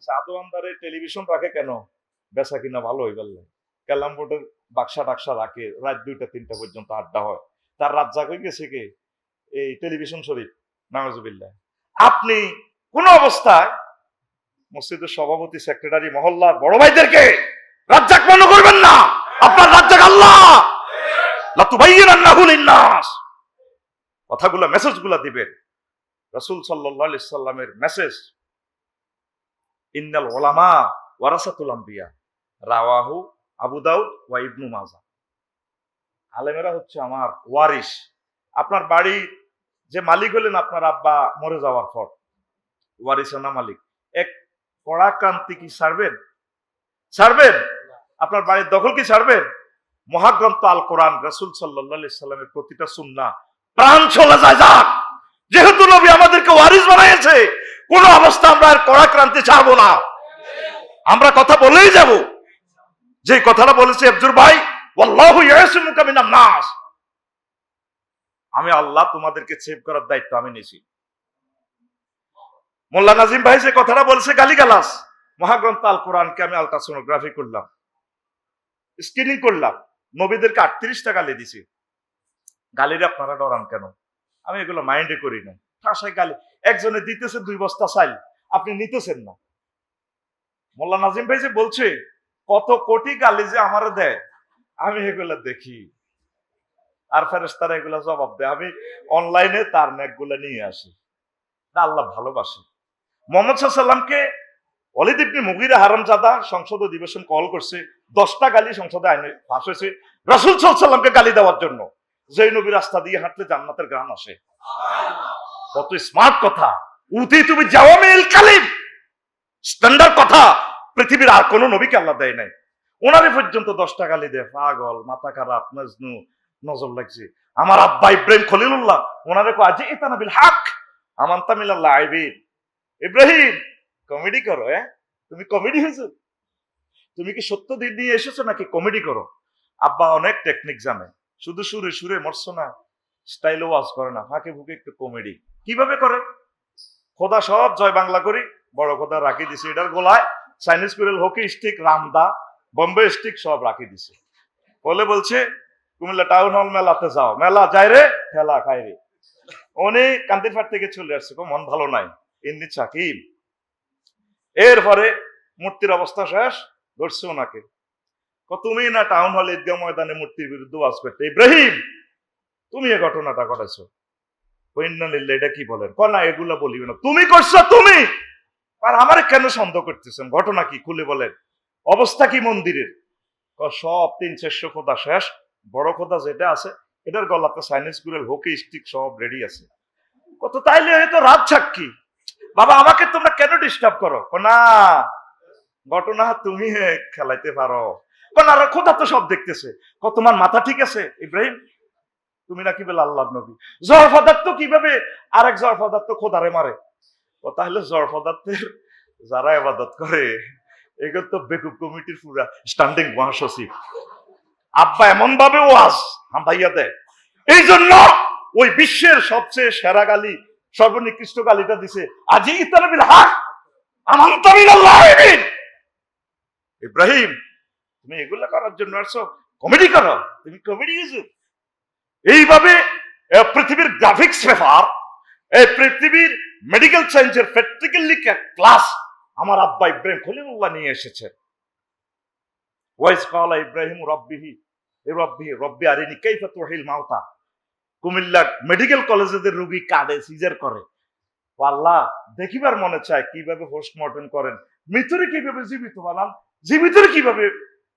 সাধু আন্দারে টেলিভিশন রাখে কেন? বেচা কিনা ভালো হয়ে গেল ক্যালাম বোর্ডের বাক্সা টাক্সা রাখে, রাত দুইটা, তিনটা পর্যন্ত আড্ডা হয়। তার রাত জাগ হয়ে গেছে কি? এই টেলিভিশন শরীফ নামাজুবিল্লাহ আপনি কোন অবস্থায় মসজিদের সভাপতি সেক্রেটারি মহল্লার বড় ভাইদেরকে রাজ্জাক মনে করবেন না? আপনার রাজ্জাক আল্লাহ! কথাগুলো মেসেজগুলো দিবেন। রাসূল আলাইহি সাল্লামের মেসেজ ইন্নাল উলামা ওয়ারাসাতুল আম্বিয়া। রাওয়াহু আবু দাউদ ওয়া ইবনু মাজাহ আলেমেরা হচ্ছে আমার ওয়ারিস আপনার বাড়ি যে মালিক হলেন আপনার আব্বা মরে যাওয়ার পর। ওয়ারিসানা মালিক। এক কড়া ক্রান্তি কি ছাড়বেন ছাড়বেন আপনার বাড়ির দখল কি ছাড়বেন মহাগ্রন্থ আল কোরআন রসুল সাল্লাহ সাল্লামের প্রতিটা সুন্না প্রাণ চলে যায় যাক। যেহেতু নবী আমাদেরকে ওয়ারিস বানাইছে কোন অবস্থা আমরা আর কড়া ক্রান্তি ছাড়বো না। আমরা কথা বলেই যাব। যে কথাটা বলেছে আব্দুর ভাই নাস। আমি আল্লাহ তোমাদেরকে সেভ করার দায়িত্ব আমি নিয়েছি। মোল্লা নাজিম ভাই যে কথাটা বলছে গালিগালাস মহাগ্রন্থ আল কোরআনকে আমি আলট্রাসোনোগ্রাফি করলাম। স্ক্রিনিং করলাম। নবীদেরকে আটত্রিশটা গালি দিছি গালিরে আপনারা ডরান কেন? আমি এগুলো মাইন্ডে করি না। গালি একজনে দিতেছে, দুই বস্তা চাইল আপনি নিতেছেন না। মোল্লা নাজিম ভাই যে বলছে, কত কোটি গালি যে আমার দেয়? আমি এগুলো দেখি। আর ফেরেস্তারা এগুলো জবাব দেয়। আমি অনলাইনে তার ন্যাকগুলো নিয়ে আসি। এটা আল্লাহ ভালোবাসে। মোহাম্মদ সাল্লামকে অলিদ ইবনে মুগিরা হারামজাদা সংসদ অধিবেশন কল করছে। দশটা গালি সংসদে আইনে পাশ হয়েছে। রসুল সাল্লামকে গালি দেওয়ার জন্য। যে নবী রাস্তা দিয়ে হাঁটলে জান্নাতের গ্রাম আসে। কত স্মার্ট কথা। উদি তুমি জাওয়ামিল কালিম। স্ট্যান্ডার্ড কথা। পৃথিবীর আর কোন নবীকে আল্লাহ দেয় নাই। ওনারে পর্যন্ত দশটা গালি দেয় পাগল, মাথা খারাপ, মজনু, নজর লাগছে। আমার আব্বা ইব্রাহিম খলিলুল্লাহ, ওনারে কো আজি ইতানা বিল হক, আমান্তা মিলাল্লাহ আইবিন ইব্রাহিম, কমেডি করো হ্যাঁ? তুমি কমেডি হয়েছো? তুমি কি সত্য দিন নিয়ে এসেছ নাকি কমেডি করো? আব্বা অনেক টেকনিক জানে। শুধু সুরে সুরে মরছো না। স্টাইল ওয়াজ করে না, ফাঁকে ফুঁকে একটু কমেডি। কীভাবে করে? খোদা সব জয় বাংলা করি, বড় খোদা রাখি দিছে। এটার গোলায় চাইনিজ কুরেল হকি স্টিক রামদা বম্বে স্টিক সব রাখি দিছে। বলে বলছে, কুমিল্লা টাউন হল মেলাতে যাও। মেলা, যাই রে, ঠেলা, খাই রে। উনি কান্দিরফাট থেকে চলে আসছে মন ভালো নাই, ইন্দি চাকিব এরপরে মূর্তির অবস্থা শেষ, ধরছে ওনাকে। তুমি না টাউন হল ঈদগাহ ময়দানে মূর্তির বিরুদ্ধে ওয়াজ করতে, ইব্রাহিম! তুমি এই ঘটনাটা ঘটাইছো এটা কি বলেন? ক না, এগুলা বলিবে না। তুমি করছ, তুমি! আর আমারে কেন সন্দেহ করতেছেন? ঘটনা কি? খুলে বলেন। অবস্থা কি মন্দিরের? সব তিন চারশো খোদা শেষ। বড় খোদা যেটা আছে, এটার গলাতে সাইনিস গুরেল হকি স্টিক সব রেডি আছে। কত, তাইলে হয়তো রাত সাক্ষী। বাবা, আমাকে তোমরা কেন ডিস্টার্ব করো? না, ঘটনা তুমি খেলাইতে পারো। কোন আর তো সব দেখতেছে। তোমার মাথা ঠিক আছে, ইব্রাহিম? তুমি নাকি বলে আল্লাহ নবী? জড় পদার্থ কীভাবে আরেক জড় পদার্থ খোদারে মারে? তাহলে জড় পদার্থের যারা এবাদত করে, এগুলো তো বেকুব কমিটির পুরা স্ট্যান্ডিং মহাসচিব আব্বা এমন ভাবে ওয়াজ ভাইয়া দেয়। এই জন্য ওই বিশ্বের সবচেয়ে সেরা গালি, সর্বনিকৃষ্ট গালিটা দিছে, আজি ইতানবিল হাক ইব্রাহিম, তুমি এগুলা করার জন্য আসছো? কমেডি করো। তুমি কমেডি গেছো এইভাবে পৃথিবীর গ্রাফিক্স পেপার এই পৃথিবীর মেডিকেল সায়েন্সের প্র্যাকটিক্যালি ক্লাস আমার আব্বা ইব্রাহিম খলিলুল্লাহ নিয়ে এসেছেন ওয়াইস ইব্রাহিম রব্বিহি রব্বি রব্বি আরিনি তুহিল মাউতা। কুমিল্লা মেডিকেল কলেজের রোগী কাঁদে সিজার করে। আল্লাহ, দেখিবার মনে চায় কীভাবে পোস্টমর্টম করেন, মৃত্যুরে কীভাবে জীবিত বানান, জীবিতরে কীভাবে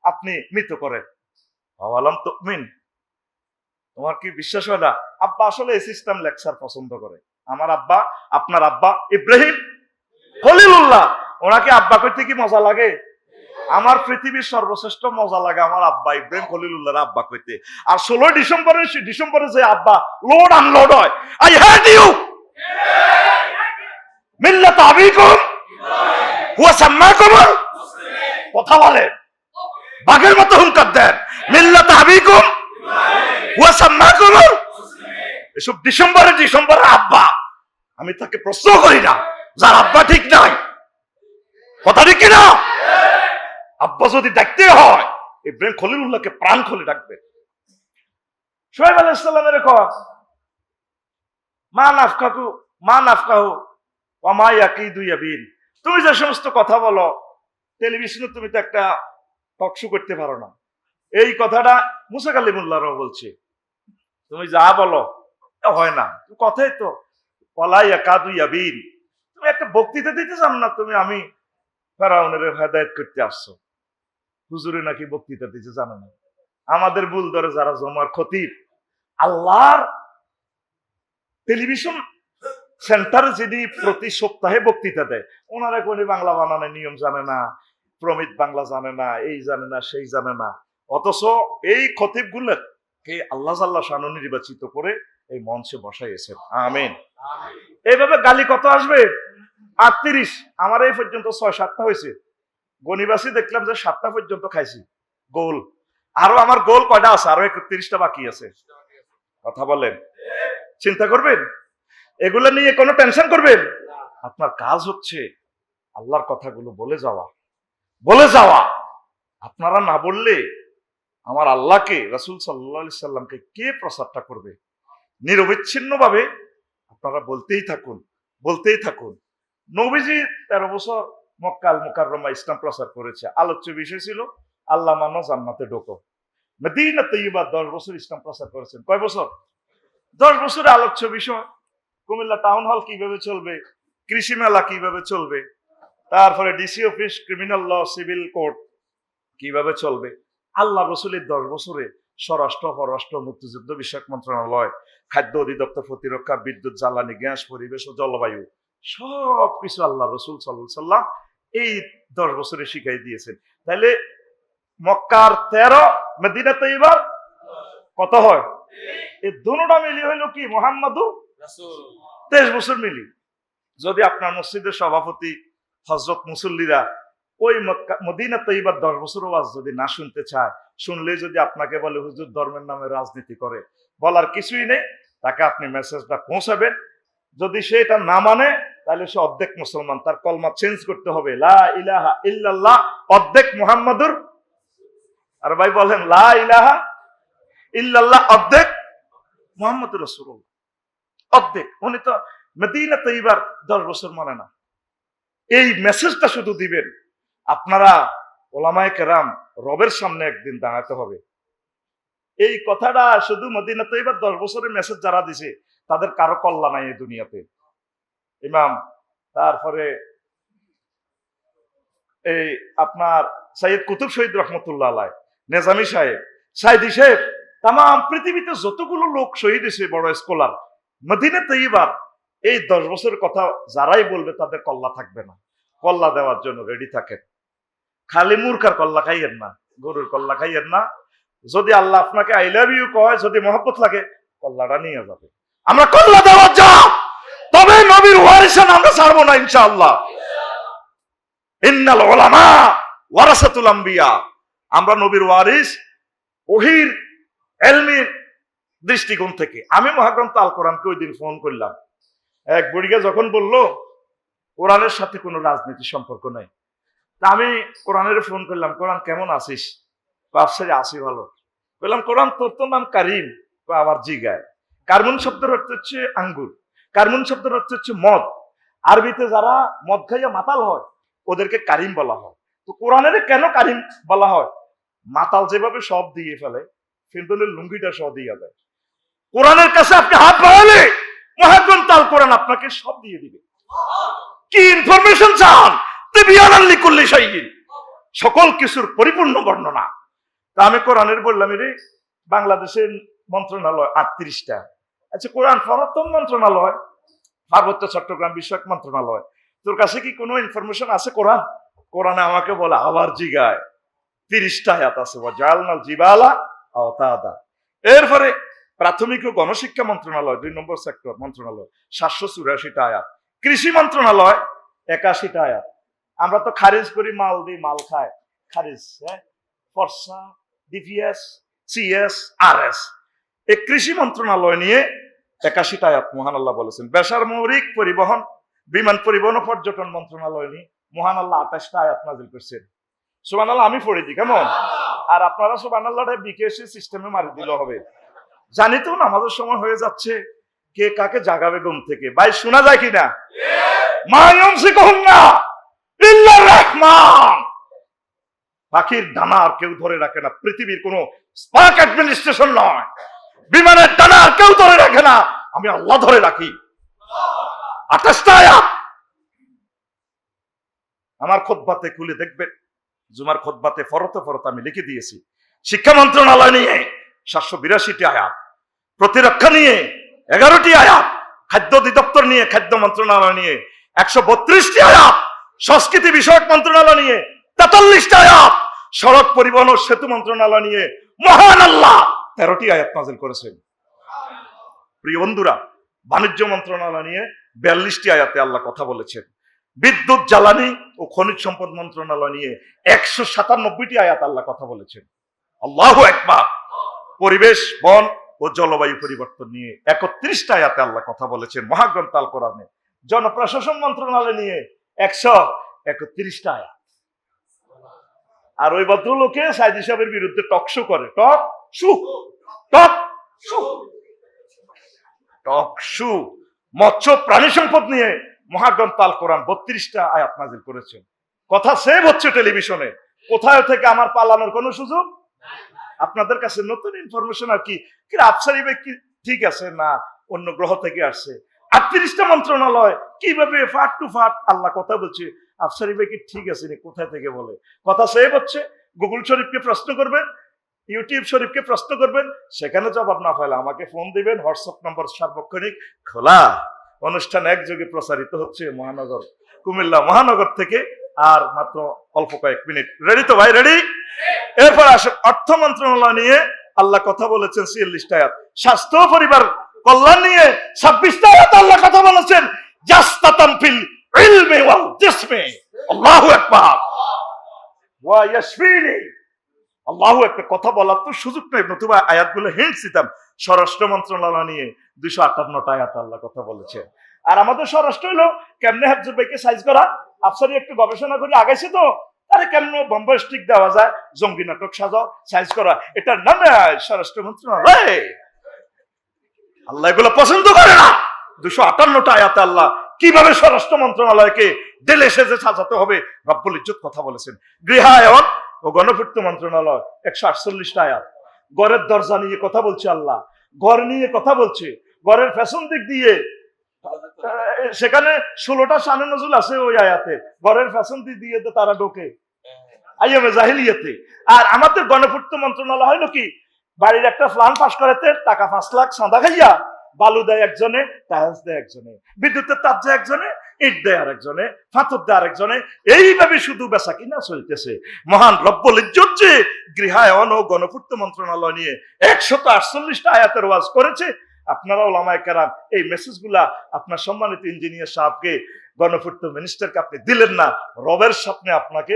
আপনি মৃত করেন। আলাম তো মিন তোমার কি বিশ্বাস হয় না? আব্বা আসলে এই সিস্টেম লেকচার পছন্দ করে। আমার আব্বা, আপনার আব্বা ইব্রাহিম খলিলুল্লাহ। ওনাকে আব্বা করতে কি মজা লাগে? আমার পৃথিবীর সর্বশ্রেষ্ঠ মজা লাগে আমার আব্বা ইব্রাহিম খলিলুল্লাহর আব্বা কইতে আর ষোলো ডিসেম্বরে ডিসেম্বরে যে আব্বা লোড আনলোড হয় আই হ্যাড ইউ মিল্লাত আবিকুম, হুয়া সাম্মাকুম, কথা বলেন। বাঘের মতো হুঙ্কার দেন। মিল্লাত আবিকুম এসব ডিসেম্বরে আব্বা। আমি তাকে প্রশ্ন করি না, যার আব্বা ঠিক নাই। কথা ঠিক কিনা? আব্বা যদি ডাকতে হয় প্রাণ ডাকবে। সোহেব মা নাফকাকু মা নাফকাহু অমা ইয়াকি দুই আবিন তুমি যে সমস্ত কথা বলো, টেলিভিশনে তুমি তো একটা টক শো করতে পারো না। এই কথাটা মুসা কালিমুল্লাহরাও বলছে। তুমি যা বলো হয় না। কথাই তো পলাই একাদু ইয়াবিন। তুমি একটা বক্তৃতা দিতে চান না, তুমি আমি ফেরাউনের হেদায়ত করতে আসছো। হুজুরে নাকি বক্তৃতা দিতে জানো না। আমাদের ভুল ধরে যারা জমার ক্ষতির আল্লাহর টেলিভিশন সেন্টারে যিনি প্রতি সপ্তাহে বক্তৃতা দেয়, ওনারা কোনো বাংলা বানানোর নিয়ম জানে না, প্রমিত বাংলা জানে না, এই জানে না, সেই জানে না। অথচ এই খতিব কে আল্লাহ আল্লাহ শানু নির্বাচিত করে এই মঞ্চে বসাইয়েছেন আমিন। এইভাবে গালি কত আসবে? আটত্রিশ। আমার এই পর্যন্ত ছয়, সাতটা হয়েছে। গণিবাসী দেখলাম যে সাতটা পর্যন্ত খাইছি। গোল। আরও আমার গোল কয়টা আছে? আরও একত্রিশটা বাকি আছে। কথা বলেন। চিন্তা করবেন? এগুলো নিয়ে কোনো টেনশন করবেন? আপনার কাজ হচ্ছে আল্লাহর কথাগুলো বলে যাওয়া। বলে যাওয়া। আপনারা না বললে আমার আল্লাহকে, রাসুল সাল্লা সাল্লামকে কে প্রচারটা করবে? নিরবিচ্ছিন্ন ভাবে আপনারা বলতেই থাকুন বলতেই থাকুন। নবীজি তেরো বছর মক্কাল মোকাররমা ইসলাম প্রচার করেছে। আলোচ্য বিষয় ছিল আল্লাহ মানো জান্নাতে ঢোকো। মদিনা তৈবা দশ বছর ইসলাম প্রচার করেছেন। কয় বছর? দশ বছরে আলোচ্য বিষয়, কুমিল্লা টাউন হল কীভাবে চলবে, কৃষি মেলা কীভাবে চলবে, তারপরে DC office, criminal law, civil court কীভাবে চলবে আল্লাহ রসুলের দশ বছরে স্বরাষ্ট্র পররাষ্ট্র মুক্তিযুদ্ধ বিষয়ক মন্ত্রণালয় খাদ্য অধিদপ্তর প্রতিরক্ষা বিদ্যুৎ জ্বালানি গ্যাস পরিবেশ ও জলবায়ু সব কিছু আল্লাহ রসুল সাল্লাহ সাল্লাম এই দশ বছরে শিখাই দিয়েছেন। তাহলে মক্কার তেরো মেদিনা তৈবার কত হয়? এই দুটা মিলি হইল কি? মোহাম্মদু তেইশ বছর মিলি। যদি আপনার মসজিদের সভাপতি হজরত মুসল্লিরা ওই মদিনা তৈবার দশ বছর ওয়াজ যদি না শুনতে চায়, শুনলে যদি আপনাকে বলে, হুজুর, ধর্মের নামে রাজনীতি করে। বলার কিছুই নেই। তাকে আপনি মেসেজটা পৌঁছাবেন। যদি সে এটা না মানে তাহলে সে অর্ধেক মুসলমান। তার কলমা চেঞ্জ করতে হবে। লা ইলাহা ইল্লাল্লাহ, অর্ধেক মুহাম্মাদুর আর ভাই বলেন, লা ইলাহা ইল্লাল্লাহ, অর্ধেক মোহাম্মদ রসুল্লাহ অর্ধেক। উনি তো মদিনা তৈবার দশ বছর মানে না। এই মেসেজটা শুধু দিবেন। আপনারা ওলামায় কেরাম রবের সামনে একদিন দাঁড়াতে হবে। এই কথাটা শুধু মদিনা তৈবার দশ বছরের মেসেজ যারা দিছে, তাদের কারও কল্লা নাই এই দুনিয়াতে। ইমাম, তারপরে এই আপনার সৈয়দ কুতুব শহীদ রহমতুল্লাহ আলাই, নেজামি সাহেব, সাইদি সাহেব তাম পৃথিবীতে যতগুলো লোক শহীদ হয়েছে, বড় স্কলার মদিনা তৈবার এই দশ বছরের কথা যারাই বলবে, তাদের কল্লা থাকবে না। কল্লা দেওয়ার জন্য রেডি থাকেন। খালি মূর্খার কল্লা খাইয়েন না, গরুর কল্লা খাইয়েন না। যদি আল্লাহ আপনাকে আই লাভ ইউ কয়, যদি মহব্বত লাগে, কল্লাটা নিয়ে যাবে। আমরা কল্লা দেওয়ার যা তবে নবীর ওয়ারিসান আমরা ছাড়বো না ইনশাআল্লাহ। ইন্নাল ওলামা ওয়ারাসাতুল আম্বিয়া। আমরা নবীর ওয়ারিস ওহির এলমির দৃষ্টিকোণ থেকে। আমি মহাগ্রন্থ আল কোরআনকে ওই দিন ফোন করলাম। এক বুড়িকে যখন বলল, কোরআনের সাথে কোনো রাজনীতি সম্পর্ক নাই। আমি কোরআনের ফোন করলাম, কোরআন কেমন আছিস? বাপসারি আসি ভালো। বললাম কোরআন, তোর তো নাম কারিম। আবার জিগায়। কার্বন শব্দের অর্থ হচ্ছে আঙ্গুর কার্বন শব্দের অর্থ হচ্ছে মদ। আরবিতে যারা মদ খাইয়া মাতাল হয়, ওদেরকে কারিম বলা হয়। তো কোরআনের কেন কারিম বলা হয়? মাতাল যেভাবে সব দিয়ে ফেলে ফিরদলের লুঙ্গিটা সব দিয়ে দেয়। কোরআনের কাছে আপনি হাত বাড়ালে মহাগ্রন্থ আল কোরআন আপনাকে সব দিয়ে দিবে। কি ইনফরমেশন চান? সকল কিছুর পরিপূর্ণ বর্ণনা। তা আমি কোরআনের বললাম রে বাংলাদেশের মন্ত্রণালয় আটত্রিশটা। আচ্ছা কোরআন প্রথম মন্ত্রণালয়, পার্বত্য চট্টগ্রাম বিষয়ক মন্ত্রণালয়। তোর কাছে কি কোনো ইনফরমেশন আছে কোরআন? কোরআনে আমাকে বলে আবার জিগায়, তিরিশটা আয়াত আছে এরপরে প্রাথমিক ও গণশিক্ষা মন্ত্রণালয়, দুই নম্বর সেক্টর মন্ত্রণালয়, সাতশো চুরাশিটা আয়াত। কৃষি মন্ত্রণালয়, একাশিটা আয়াত। আমরা তো খারিজ করি মাল দিই মাল খায়। খারিজ হ্যাঁ? ফর্সা ডিপিএস সিএস আর এস এই কৃষি মন্ত্রণালয় নিয়ে একাশিটা আয়াত মহান আল্লাহ বলেছেন। বেসামরিক পরিবহন বিমান পরিবহন ও পর্যটন মন্ত্রণালয় নিয়ে মহান আল্লাহ আঠাশটা আয়াত নাজিল করছেন। সুবান আল্লাহ আমি পড়ে দিই কেমন? আর আপনারা সুবান আল্লাহটা বিকেএসি সিস্টেমে মারি দিল হবে। জানি তো নামাজের সময় হয়ে যাচ্ছে কে কাকে জাগাবে ঘুম থেকে। ভাই শোনা যায় কিনা? মায়ম শিখুন না! রহমান! পাখির ডানা আর কেউ ধরে রাখে না। পৃথিবীর কোন স্পার্ক অ্যাডমিনিস্ট্রেশন নয়। বিমানের ডানা আর কেউ ধরে রাখে না। আমি আল্লাহ ধরে রাখি। আঠাশটা আয়াত। আমার খোদবাতে খুলে দেখবেন। জুমার খোদবাতে ফরতে ফরত আমি লিখে দিয়েছি। শিক্ষা মন্ত্রণালয় নিয়ে সাতশো বিরাশিটি আয়াত। প্রতিরক্ষা নিয়ে এগারোটি আয়াত। খাদ্য অধিদপ্তর নিয়ে খাদ্য মন্ত্রণালয় নিয়ে একশো বত্রিশটি আয়াত। সংস্কৃতি বিষয়ক মন্ত্রণালয় নিয়ে তেতাল্লিশটি আয়াত। সড়ক পরিবহন ও সেতু মন্ত্রণালয় নিয়ে মহান আল্লাহ তেরোটি আয়াত নাজিল করেছেন। প্রিয় বন্ধুরা, বাণিজ্য মন্ত্রণালয় নিয়ে বিয়াল্লিশটি আয়াতে আল্লাহ কথা বলেছেন। বিদ্যুৎ, জ্বালানি ও খনিজ সম্পদ মন্ত্রণালয় নিয়ে একশো সাতানব্বইটি আয়াত আল্লাহ কথা বলেছেন। আল্লাহ একবার পরিবেশ, বন ও জলবায়ু পরিবর্তন নিয়ে একত্রিশটা আয়াতে আল্লাহ কথা বলেছেন মহাগ্রন্থ আল কোরআনে। জনপ্রশাসন মন্ত্রণালয় নিয়ে একশো একত্রিশটা আয়াত। আর ওই ভদ্রলোকে সাইদ সাহেবের বিরুদ্ধে টক শো করে। টক শু। টক শু। টক শু। মৎস্য প্রাণী সম্পদ নিয়ে মহাগ্রন্থ আল কোরআন বত্রিশটা আয়াত নাজিল করেছেন কথা সেভ হচ্ছে টেলিভিশনে। কোথায় থেকে আমার পালানোর কোনো সুযোগ? আপনাদের কাছে নতুন ইনফরমেশন আর কি? আফসারি কি ঠিক আছে না অন্য গ্রহ থেকে আসছে? আটত্রিশটা মন্ত্রণালয় কীভাবে ফাট টু ফাট? আল্লাহ কথা বলছে আফসারি ভাই কি ঠিক আছে নি কোথায় থেকে বলে? কথা সেভ হচ্ছে গুগল শরীফকে প্রশ্ন করবেন ইউটিউব শরীফকে প্রশ্ন করবেন সেখানে জবাব না পাইলে আমাকে ফোন দিবেন হোয়াটসঅ্যাপ নম্বর সার্বক্ষণিক খোলা। অনুষ্ঠান একযোগে প্রচারিত হচ্ছে মহানগর কুমিল্লা মহানগর থেকে আর মাত্র অল্প কয়েক মিনিট। রেডি তো ভাই রেডি এরপর আসে অর্থ মন্ত্রণালয় নিয়ে আল্লাহ কথা বলেছেন ছিয়াল্লিশটা আয়াত। স্বাস্থ্য পরিবার কল্যাণ নিয়ে ছাব্বিশটা আয়াত আল্লাহ কথা বলেছেন, জাস্তাতাম ফিল ইলমে ওয়াল জিসমে। আল্লাহু আকবার। ওয়া ইয়াশফিনি আল্লাহু একটা কথা বলার তো সুযোগ নেই, নতুবা আয়াতগুলো হিন্টস দিতাম। স্বরাষ্ট্র মন্ত্রণালয় নিয়ে দুইশো আটান্নটা আয়াত আল্লাহ কথা বলেছে আর আমাদের স্বরাষ্ট্র হলো কেমনে হাফজুর ভাইকে সাইজ করা? আফসারি একটু গবেষণা করে আগাইছে তো আরে কেমন বম্বে স্টিক দেওয়া যায়? জঙ্গি নাটক সাজাও সাইজ করা। এটার নামে স্বরাষ্ট্র মন্ত্রণালয়। আল্লাহ এগুলো পছন্দ করে না। দুশো আটান্নটা আয়াতে আল্লাহ কীভাবে স্বরাষ্ট্র মন্ত্রণালয়কে ডেলে সেজে সাজাতে হবে? রব্বুল ইজ্জত কথা বলেছেন। গৃহায়ন ও গণপূর্ত মন্ত্রণালয়, একশো আটচল্লিশটা আয়াত। গড়ের দরজা নিয়ে কথা বলছে আল্লাহ। ঘর নিয়ে কথা বলছে। ঘরের ফ্যাশন দিক দিয়ে, সেখানে ষোলোটা সানে নজুল আছে ওই আয়াতে। ঘরের ফ্যাশন দিক দিয়ে তো তারা ঢোকে। আর আমাদের গণপূর্ত মন্ত্রণালয় হলো কি? বাড়ির একটা প্ল্যান পাস করাতে টাকা পাঁচ লাখ সাদা খাইয়া, বালু দেয় একজনে টাইলস দেয় একজনে, বিদ্যুতের তার দেয় একজনে, ইট দেয় আরেকজনে ফাতর দেয় আরেকজনে, এইভাবে শুধু বেচা কিনা চলতেছে। মহান রব্বল ইজ্জত যে গৃহায়ন ও গণপূর্ত মন্ত্রণালয় নিয়ে একশত আটচল্লিশটা আয়াতের ওয়াজ করেছে। আপনারা ওলামায় কেরাম, এই মেসেজগুলা আপনার সম্মানিত ইঞ্জিনিয়ার সাহেবকে, গণপূর্ত মিনিস্টারকে আপনি দিলেন না, রবের স্বপ্নে আপনাকে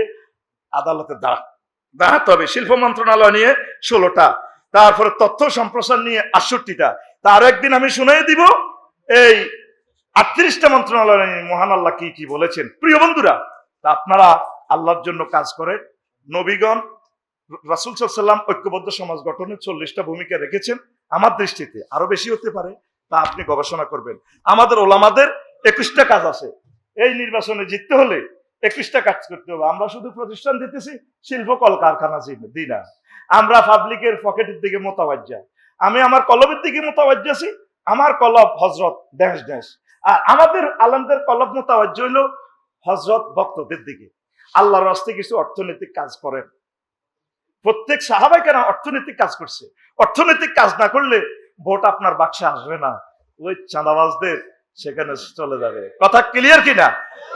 আদালতে দাঁড়া দাঁড়াতে হবে। শিল্প মন্ত্রণালয় নিয়ে ষোলোটা তারপরে তথ্য সম্প্রসার নিয়ে আটষট্টিটা। তার একদিন আমি শুনে দিব, এই আটত্রিশটা মন্ত্রণালয় মহান আল্লাহ কি কি বলেছেন। প্রিয় বন্ধুরা, তা আপনারা আল্লাহর জন্য কাজ করেন। নবীগণ, রাসুল সাল্লাম ঐক্যবদ্ধ সমাজ গঠনে চল্লিশটা ভূমিকা রেখেছেন। আমার দৃষ্টিতে আরও বেশি হতে পারে, তা আপনি গবেষণা করবেন। আমাদের ওলামাদের একুশটা কাজ আছে। এই নির্বাচনে জিততে হলে একুশটা কাজ করতে হবে। আমরা শুধু প্রতিষ্ঠান দিতেছি, শিল্প কল কারখানা জি- দিই না। আমরা পাবলিকের পকেটের দিকে মোতাবাজ্জা। আমি আমার কলবের দিকে মোতাবাজ্জাছি আমার কলব হজরত ড্যাশ ড্যাশ আর আমাদের আলমদের কলব মোতাবাজ্য হইল হজরত ভক্তদের দিকে। আল্লাহর রাস্তে কিছু অর্থনৈতিক কাজ করেন। প্রত্যেক সাহাবাই কেন অর্থনৈতিক কাজ করছে। অর্থনৈতিক কাজ না করলে ভোট আপনার বাক্সে আসবে না। ওই চাঁদাবাজদের সেখানে চলে যাবে। কথা ক্লিয়ার কিনা?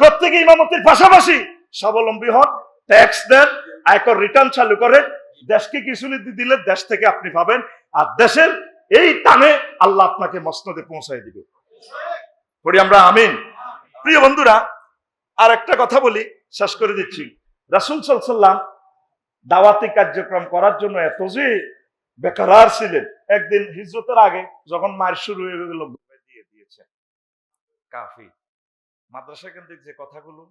প্রত্যেকে ইমামতির পাশাপাশি স্বাবলম্বী হন ট্যাক্স দেন, আয়কর রিটার্ন চালু করেন। দেশকে কিছু দিলে দেশ থেকে আপনি পাবেন। আর দেশের এই টানে আল্লাহ আপনাকে মসনদে পৌঁছায় দিবে। পড়ি আমরা আমিন। প্রিয় বন্ধুরা আর একটা কথা বলি, শেষ করে দিচ্ছি। রাসুল সাল্লাম দাওয়াতি কার্যক্রম করার জন্য এত যে বেকার ছিলেন। একদিন হিজরতের আগে যখন মার শুরু হয়ে গেল কাফি। মাদ্রাসা কেন্দ্রিক যে কথাগুলো,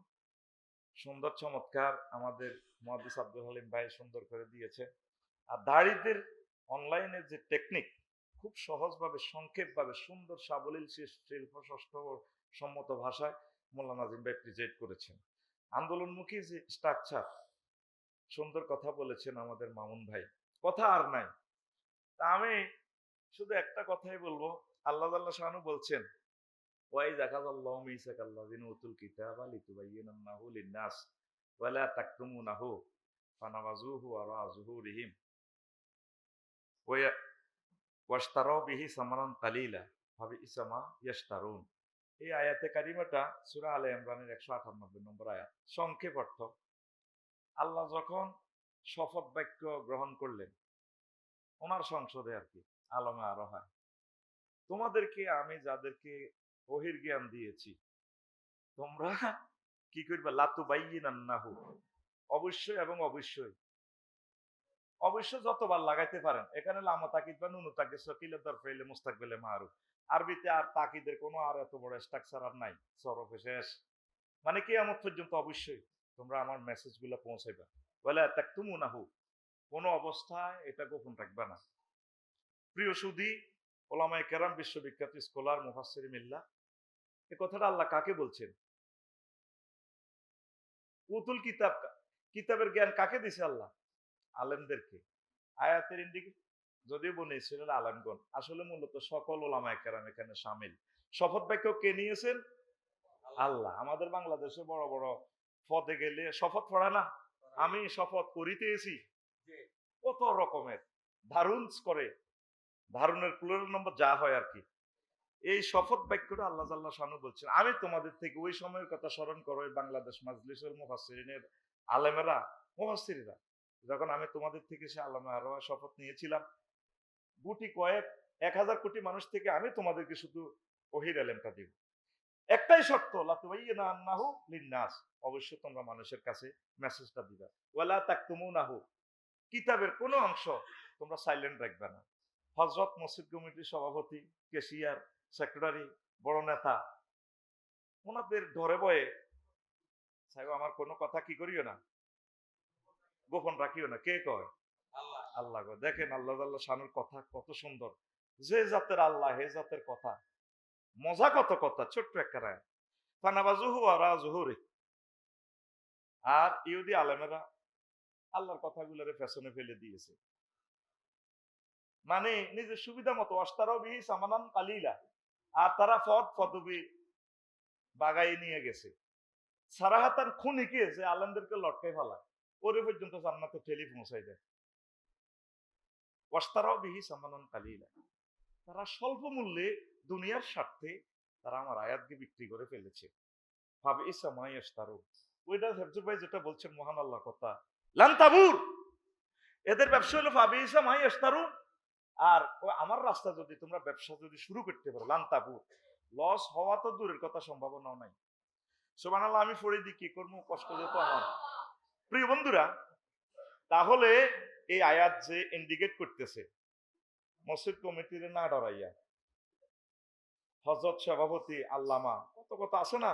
সুন্দর, চমৎকার আমাদের মহাদিস আব্দুল হালিম ভাই সুন্দর করে দিয়েছে আর দাড়িদের অনলাইনের যে টেকনিক খুব সহজভাবে, সংক্ষেপভাবে, সুন্দর, সাবলীল শিল্প ষষ্ঠ সম্মত ভাষায় মোল্লা নাজিম ভাই প্রেজেন্ট করেছেন। আন্দোলনমুখী যে স্ট্রাকচার সুন্দর কথা বলেছেন আমাদের মামুন ভাই। কথা আর নাই। তা আমি শুধু একটা কথাই বলব। আল্লাহ আল্লাহ শাহানু বলছেন ওয়াই জাকাজাল্লাহু মিসাকাল্লাযিনা উতুল বিহি কালিলা ইসামা এই আয়াতে কারিমাটা সূরা আলে ইমরানের 198 নম্বর আয়াত। সংক্ষেপ অর্থ আল্লাহ যখন শপথ বাক্য গ্রহণ করলেন, ওনার সংসদে আর কি, আলমে আরও হয় তোমাদেরকে, আমি যাদেরকে বহির জ্ঞান দিয়েছি। তোমরা কি করবে? লাতু বাইনাহু অবশ্যই এবং অবশ্যই। অবশ্য যতবার লাগাইতে পারেন। এখানে লামা তাকিদ বা নুনু তাকিদ সকিলে দর ফেলে মুস্তাকবেলে মারু। আরবিতে আর তাকিদের কোনো আর এত বড় স্ট্রাকচার আর নাই। সরফে শেষ। মানে কি আমার পর্যন্ত অবশ্যই তোমরা আমার মেসেজগুলো পৌঁছাইবা। বলে তাক তুমু নাহু কোনো অবস্থায় এটা গোপন রাখবে না। প্রিয় সুদী ওলামায় কেরাম বিশ্ববিখ্যাত স্কলার মুফাসির মিল্লা এ কথাটা আল্লাহ কাকে বলছেন? উতুল কিতাব কিতাবের জ্ঞান কাকে দিছে আল্লাহ? আলেমদেরকে। আয়াতের ইন্ডিকেট যদিও বনেছিলেন আলেমগণ আসলে মূলত সকল ওলামায় কেরাম এখানে সামিল। শপথ বাক্য কে নিয়েছেন? আল্লাহ। আমাদের বাংলাদেশে বড় বড় পদে গেলে শপথ পড়া না? আমি শপথ করিতেছি। কত রকমের ধারুন করে ধারণের প্লুরাল নম্বর যা হয় আর কি। এই শপথ বাক্যটা আল্লাহ জাল্লাহ শানু বলছেন, আমি তোমাদের থেকে ওই সময়ের কথা স্মরণ করো বাংলাদেশ মাজলিসের মুফাসসিরিনের আলেমেরা, মুফাসসিরিরা, যখন আমি তোমাদের থেকে সে আল্লামে আরও শপথ নিয়েছিলাম, গুটি কয়েক, এক হাজার কোটি মানুষ থেকে আমি তোমাদেরকে শুধু ওহির আলেমটা দিব। একটাই শর্ত আন্নাহু লিন্নাস, অবশ্যই তোমরা মানুষের কাছে মেসেজটা দিবা। ওয়ালা তাকতুমুনাহু, কিতাবের কোনো অংশ তোমরা সাইলেন্ট রাখবে না। হজরত মসজিদ কমিটির সভাপতি কেশিয়ার সেক্রেটারি বড় নেতা। ওনাদের ধরে বয়ে সাহেব আমার কোনো কথা কি করিও না? গোপন রাখিও না? কে কয়? আল্লাহ। কয় দেখেন আল্লাহ আল্লাহ শানুর কথা কত সুন্দর। যে জাতের আল্লাহ হে জাতের কথা। মজা কত কথা ছোট্ট একটা রায়। ফানাবাজুহু আর জুহুরি আর ইহুদি আলেমেরা আল্লাহর কথাগুলোরে পেছনে ফেলে দিয়েছে। মানে নিজের সুবিধা মতো অস্তারও বিহি সামানান কালিলা। আর তারা ফদ পদবি বাগাই নিয়ে গেছে। সারাহাতার খুনিকে যে আলেমদেরকে লটকাই ফেলায়? ওরে পর্যন্ত জান্নাতে ঠেলি পৌঁছাই দেয়। অস্তারাও বিহি সামানান কালিলা। তারা স্বল্প মূল্যে দুনিয়ার স্বার্থে তারা আমার আয়াতকে বিক্রি করে ফেলেছে। ভাবে ইসামাই অস্তারো ওইটা হেফজুর ভাই যেটা বলছেন, মহান আল্লাহ কথা। লান্তাবুর এদের ব্যবসা হলো ভাবে ইসামাই অস্তারু আর আমার রাস্তা যদি তোমরা ব্যবসা যদি শুরু করতে পারো লান্তাবুর লস হওয়া তো দূরের কথা, সম্ভাবনাও নাই। সোমান আল্লাহ আমি পড়ে দিই কি করব, কষ্ট যেত আমার। প্রিয় বন্ধুরা, তাহলে এই আয়াত যে ইন্ডিকেট করতেছে, মসজিদ কমিটির না ডরাইয়া হজরত সভাপতি আল্লামা, কত কথা আছে না?